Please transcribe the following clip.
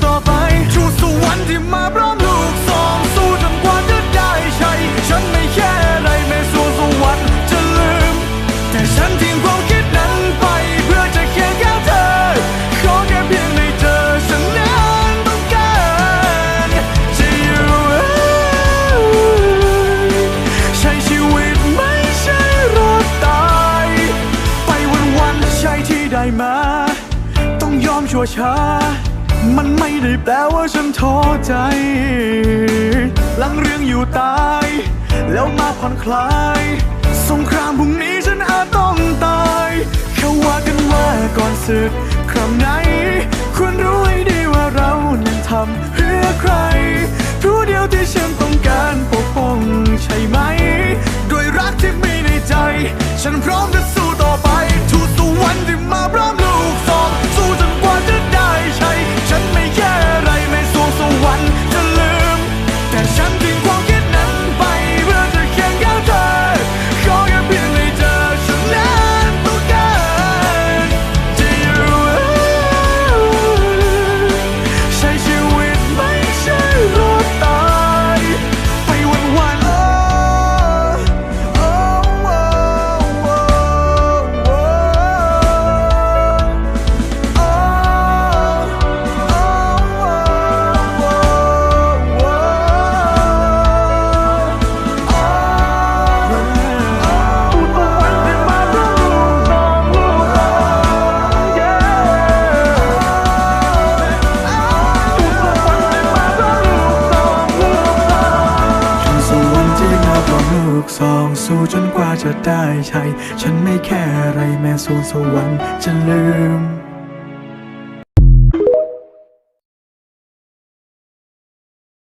ด ได้มา ต้องยอมชั่วช้า มันไม่ได้แปลว่าฉันท้อใจหลังเรื่องอยู่ตาย แล้วมาผ่อนคลาย สงครามพรุ่งนี้ฉันอาจต้องตายเขาว่ากันว่าก่อนศึกครั้งไหนควรรู้ให้ดีว่าเรานั้นทำเพื่อใครรู้เดียวที่ฉันต้องการปกป้องใช่ไหม ด้วยรักที่มีในใจ ฉันพร้อมจะสู้ กสองสู้จนกว่าจะได้ใช้ ฉันไม่แค่อะไรแม้สวงสวรรค์จะลืม